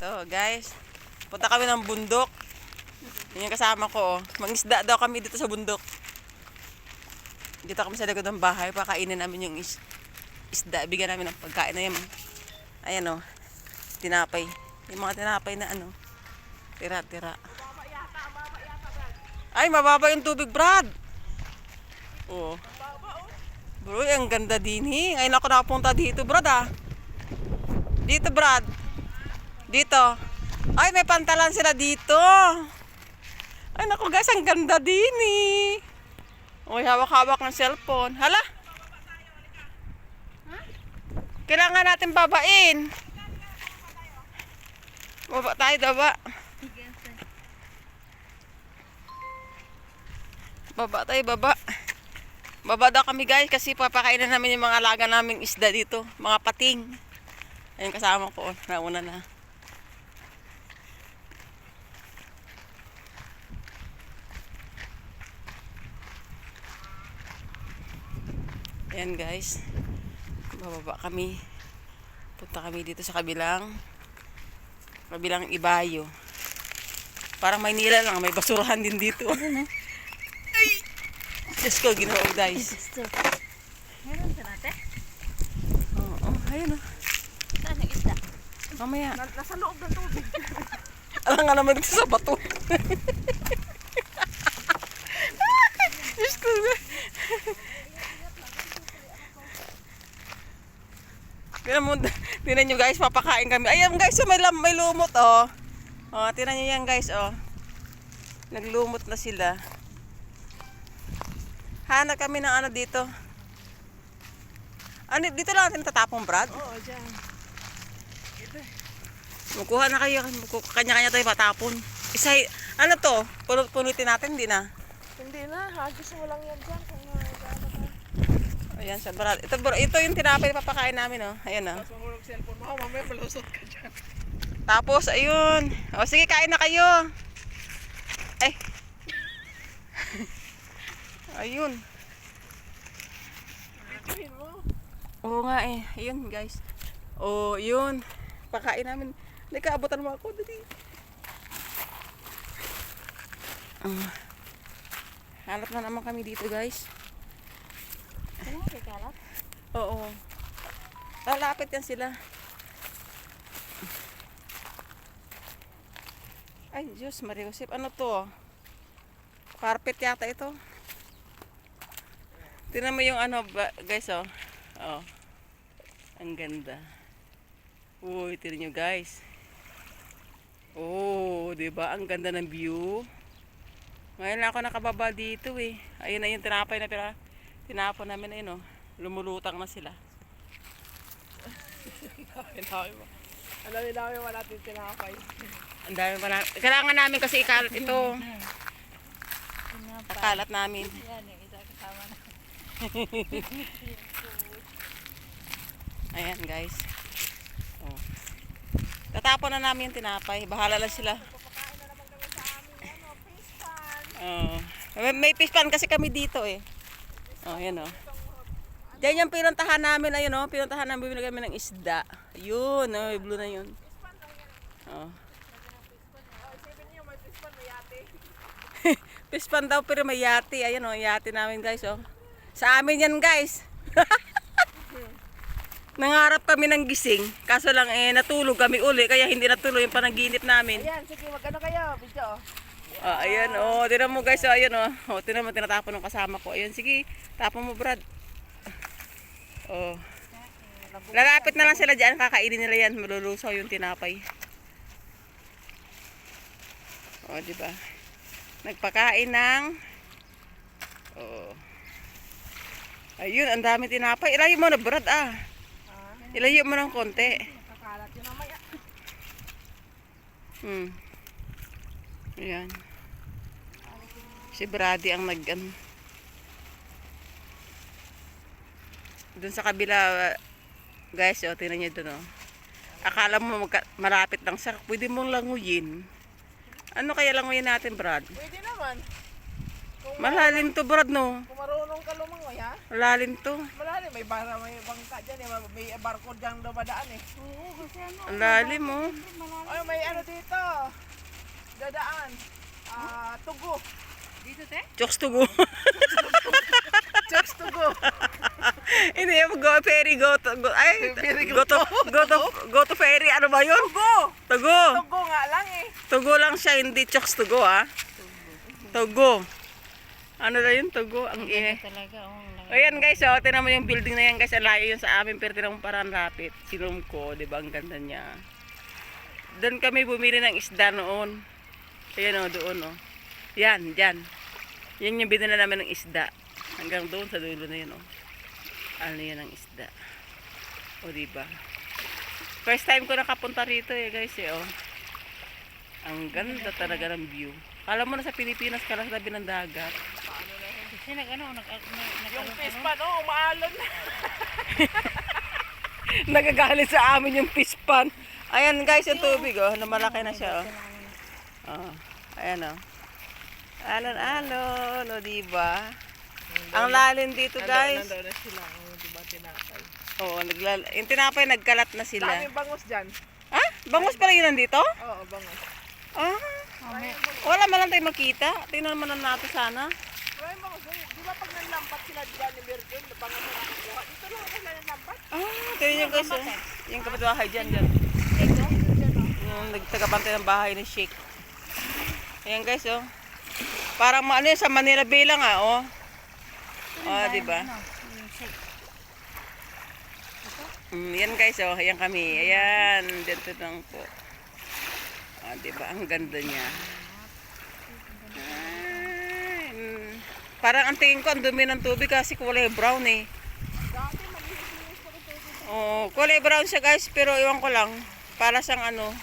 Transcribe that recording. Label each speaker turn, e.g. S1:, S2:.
S1: So, guys, punta kami ng bundok. Yun yung kasama ko, oh. Mangisda daw kami dito sa bundok. Dito kami sa likod ng bahay, pakainin namin yung is isda. Bigyan namin ng pagkain na yan. Ayan, oh. Tinapay. Yung mga tinapay na ano, tira-tira. Ay, mababa yung tubig, Brad. Oo. Bro, ang ganda din eh. Ngayon ako nakapunta dito, Brad, ah. Dito, Brad. Dito. Ay, may pantalan sila dito. Ay, naku guys, ang ganda din eh. Uy, hawak-hawak ng cellphone. Hala? Kailangan natin babain. Baba tayo, baba. Baba tayo, baba. Baba daw kami guys kasi papakainin namin yung mga alaga naming isda dito. Mga pating. Ayun kasama ko. Nauna na. Ayan guys. Bababa kami. Punta kami dito sa kabilang kabilang ibayo. Parang Maynila lang. May basurahan din dito. Ay! Diyos ko, ginoo guys.
S2: Meron ka natin?
S1: Oo, oh, ayun oh.
S2: Saan yung isda?
S1: Mamaya.
S2: Nasa loob ng tubig.
S1: Alam nga naman dito sa bato. Diyos ko. Tinan mo, tinan nyo guys, papakain kami. Ayan guys, may, lam- may lumot oh. Oh, tinan nyo yan guys oh. Naglumot na sila. Hanap kami ng ano dito. Ano, dito lang natin tatapong, Brad?
S2: Oo, dyan.
S1: Magkuha na kayo. Kanya-kanya tayo patapon. Isa, ano to? Punot punutin natin, hindi na.
S2: Hindi na, hagis mo lang yan dyan. Kung uh, gaano ka.
S1: Ayan siya, bro. Ito, bro, ito yung tinapay na papakain namin, oh. Ayan, oh.
S2: Tapos mahulog cellphone mo, mamaya palusot ka dyan.
S1: Tapos, ayun. O, sige, kain na kayo. Ay. ayun.
S2: Bituhin mo.
S1: Oo nga eh. Ayun, guys. Oh, yun. Pakain namin. Hindi ka, abutan mo ako. Dali. Ah. hanap na naman kami dito, guys.
S2: Ano kay kalat?
S1: Oo. Lalapit yan sila. Ay, Diyos, Mariusip. Ano to? Carpet yata ito. Tingnan mo yung ano, ba- guys, oh. Oh. Ang ganda. Uy, tingnan nyo, guys. Oh, di ba? Ang ganda ng view. Ngayon lang ako nakababa dito, eh. Ayun na yung tinapay na pira. Tinapon namin, ayun, oh. Lumulutang na sila.
S2: Pinawin mo. Alam nila kami wala natin tinapay.
S1: Ang dami pa na. Kailangan namin kasi ikalat ito. Kakalat namin.
S2: Yan, yung isa kasama na.
S1: Ayan guys. Oh. Tatapon na namin yung tinapay. Bahala lang sila. Oh. May, may fish pan kasi kami dito eh. Oh, ayan oh. Diyan yung pinuntahan namin, ayun oh. Pinuntahan namin, bibili kami ng isda. Yun, oh, blue na yun. Oh.
S2: Pispan,
S1: daw pero may yate. Ayan oh, yate namin guys oh. Sa amin yan guys. Nangarap kami ng gising. Kaso lang eh natulog kami uli kaya hindi natuloy yung panaginip namin.
S2: Ayan, sige, magano kayo, video.
S1: Oh, ayan oh, tinan mo guys oh, ayan oh. Oh, tinan mo tinatapon ng kasama ko. Ayan sige, tapon mo Brad. Oh. Lalapit na lang sila diyan, kakainin nila yan, malulusaw yung tinapay. Oh, di ba? Nagpakain ng Oh. Ayun, ang dami tinapay. Ilayo mo na, Brad, ah. Ilayo mo ng konti.
S2: kakalat yun mamaya.
S1: Hmm. Ayan. Si Brady ang nag ano. Doon sa kabila, guys, oh, tingnan niyo doon, oh. Akala mo magka, malapit lang sa, pwede mong languyin. Ano kaya languyin natin, Brad?
S2: Pwede naman. Kung,
S1: Malalim to, Brad, no?
S2: kung marunong ka lumangoy, ha?
S1: Malalim to.
S2: Malalim, may bara, may bangka dyan, eh. may barko dyan dumadaan eh. Oo, kasi ano.
S1: Ang lalim, oh.
S2: Ay, may ano dito. Dadaan. Ah, tugo.
S3: Dito, te?
S1: Chokes to go.
S2: Checks tugo.
S1: Hindi, go ferry, go to, go, ay, go to, go to, go to ferry, ano ba yun?
S2: Tugo.
S1: Tugo.
S2: Tugo nga lang eh.
S1: Tugo lang siya, hindi chokes to go, ah. Tugo. Ano na yun, tugo? Ang ihe.
S3: Talaga, oh.
S1: Ayan guys, oh, tinan mo yung building na yan guys, ang layo yun sa amin, pero tinan mo parang rapid. Sinom ko, di ba? Ang ganda niya. Doon kami bumili ng isda noon. Ayan o, doon o. Yan, dyan. Yan yung binila namin ng isda. Hanggang doon sa dulo na yun o. Ano yan ang isda. O, di ba? First time ko nakapunta rito eh guys eh oh. Ang ganda talaga ng view. Alam mo na sa Pilipinas ka lang sa tabi ng dagat.
S3: Kasi nag, ano, nag, nag, nag,
S2: Yung
S3: ano,
S2: fish pan, oh, umaalon na.
S1: Nagagalit sa amin yung fish pan. Ayan guys, yung tubig oh, na malaki na siya oh. Oh, ayan oh. Alon alon, o diba? Ang lalim dito guys.
S2: Nandoon na sila. Oh, di ba tinapay?
S1: Oo, naglal yung tinapay nagkalat na sila.
S2: Daming bangus dyan.
S1: Ah, bangus pala yun nandito?
S2: Oo, bangus.
S1: Ah,
S3: oh,
S1: wala man lang tayo makita. Tingnan naman natin sana.
S2: Maraming bangus. Di ba pag nanlampat sila dyan ni Virgin, bangus na nakukuha. Dito lang ako sila nanlampat.
S1: Ah, tingnan nyo guys oh. Yung kapitbahay dyan dyan. Yung nagtagabantay ng bahay ni Sheik. Ayan guys oh. Parang ano yun, sa Manila Bay lang ah oh. Oh, di ba? Mm, yan guys, oh, ayan kami. Ayan, dito lang po. Ah, di ba? Ang ganda niya. Ay, mm. Parang ang tingin ko, ang dumi ng tubig kasi kulay brown eh. Oo, kulay brown siya guys, pero iwan ko lang. Para siyang ano,